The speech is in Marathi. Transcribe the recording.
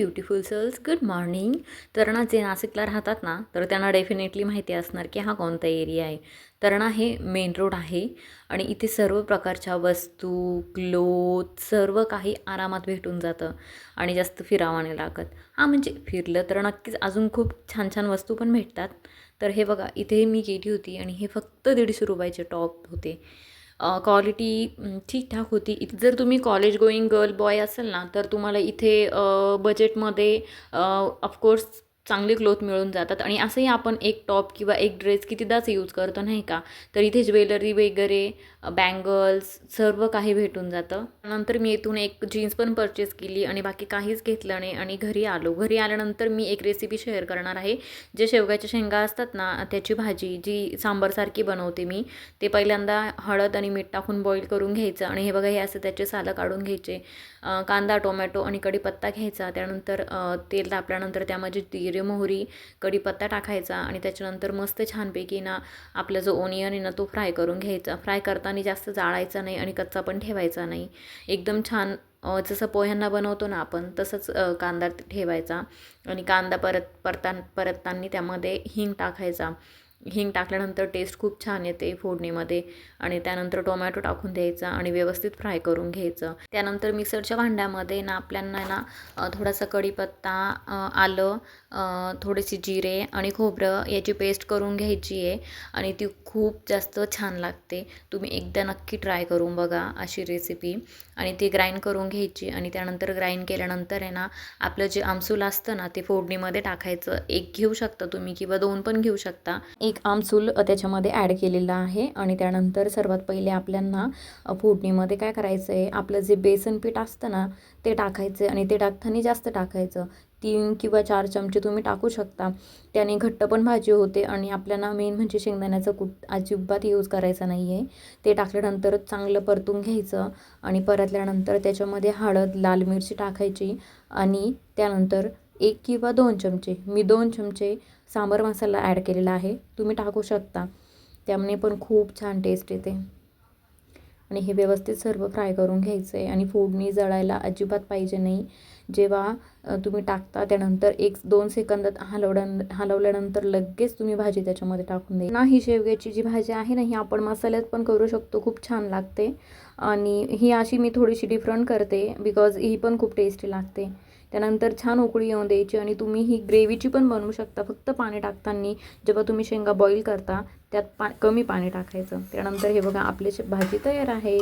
ब्युटिफुल सर्ल्स गुड मॉर्निंग तर ना जे नाशिकला राहतात ना तर त्यांना डेफिनेटली माहिती असणार की हा कोणता एरिया आहे. तर ना हे मेन रोड आहे आणि इथे सर्व प्रकारच्या वस्तू क्लोथ सर्व काही आरामात भेटून जातं आणि जास्त फिरावं नाही लागत. हां म्हणजे फिरलं तर नक्कीच अजून खूप छान छान वस्तू पण भेटतात. तर हे बघा इथे मी गेली होती आणि हे फक्त दीडशे रुपयाचे टॉप होते. क्वालिटी ठीकठाक होती. इत जर तुम्ही कॉलेज गोईंग गर्ल बॉय असेल ना तर तुम्हाला इथे बजेटमध्ये ऑफकोर्स चांगले क्लोथ मिळून जातात. आणि असंही आपण एक टॉप किंवा एक ड्रेस कितीदाच यूज करतो नाही का? तर इथे ज्वेलरी वगैरे बँगल्स सर्व काही भेटून जातं. नंतर मी इथून एक जीन्स पण परचेस केली आणि बाकी काहीच घेतलं नाही आणि घरी आलो. घरी आल्यानंतर मी एक रेसिपी शेअर करणार आहे. जे शेवग्याच्या शेंगा असतात ना त्याची भाजी जी सांबारसारखी बनवते मी ते पहिल्यांदा हळद आणि मीठ टाकून बॉईल करून घ्यायचं आणि हे बघा हे असं त्याचे सालं काढून घ्यायचे. कांदा टोमॅटो आणि कढीपत्ता घ्यायचा. त्यानंतर तेल तापल्यानंतर त्यामध्ये जिरे मोहरी कढीपत्ता टाकायचा आणि त्याच्यानंतर मस्त छानपैकी ना आपला जो ओनियन आहे ना तो फ्राय करून घ्यायचा. फ्राय करताना जास्त जाळायचा नाही आणि कच्चा पण ठेवायचा नाही. एकदम छान जसं पोह्यांना बनवतो ना आपण तसंच कांदा ठेवायचा आणि कांदा परत परता परतताना त्यामध्ये हिंग टाकायचा. हिंग टाकल्यानंतर टेस्ट खूप छान येते फोडणीमध्ये आणि त्यानंतर टोमॅटो टाकून द्यायचा आणि व्यवस्थित फ्राय करून घ्यायचं. त्यानंतर मिक्सरच्या भांड्यामध्ये ना आपल्याला ना थोडासा कढीपत्ता आलं थोडीशी थोडेसे जिरे आणि खोबरं याची पेस्ट करून घ्यायची आहे आणि ती खूप जास्त छान लागते. तुम्ही एकदा नक्की ट्राय करून बघा अशी रेसिपी आणि ती ग्राइंड करून घ्यायची आणि त्यानंतर ग्राइंड केल्यानंतर आहे ना आपलं जे आमसूल असतं ना ते फोडणीमध्ये टाकायचं. एक घेऊ शकता तुम्ही किंवा दोन पण घेऊ शकता. एक आमसूल त्याच्यामध्ये ॲड केलेला आहे. आणि त्यानंतर सर्वात पहिले आपल्यांना फोडणीमध्ये काय करायचं आहे आपलं जे बेसन पीठ असतं ना ते टाकायचं आणि ते टाकताना जास्त टाकायचं. तीन किंवा चार चमचे तुम्ही टाकू शकता. त्याने घट्ट पण भाजी होते आणि आपल्याला मेन म्हणजे शेंगदाण्याचं कूट अजिबात यूज करायचं नाही आहे ते टाकल्यानंतर चांगलं परतून घ्यायचं आणि परतल्यानंतर त्याच्यामध्ये हळद लाल मिरची टाकायची आणि त्यानंतर एक किंवा दोन चमचे मी दोन चमचे सांबार मसाला ॲड केलेला आहे. तुम्ही टाकू शकता. त्यामुळे पण खूप छान टेस्ट येते. आणि हे व्यवस्थित सर्व फ्राय करून घ्यायचं आहे आणि फोडणी जळायला अजिबात पाहिजे नाही. जेव्हा तुम्ही टाकता त्यानंतर एक दोन सेकंदात हलवल्यान हलवल्यानंतर लगेच तुम्ही भाजी त्याच्यामध्ये टाकून द्या. ना ही शेवग्याची जी भाजी आहे ना ही आपण मसाल्यात पण करू शकतो. खूप छान लागते. आणि ही अशी मी थोडीशी डिफरंट करते. बिकॉज ही पण खूप टेस्टी लागते. त्यानंतर छान उकळी येऊन द्यायची आणि तुम्ही ही ग्रेव्हीची पण बनवू शकता. फक्त पाणी टाकताना जेव्हा तुम्ही शेंगा बॉईल करता त्यात पा कमी पाणी टाकायचं. त्यानंतर हे बघा आपली भाजी तयार आहे.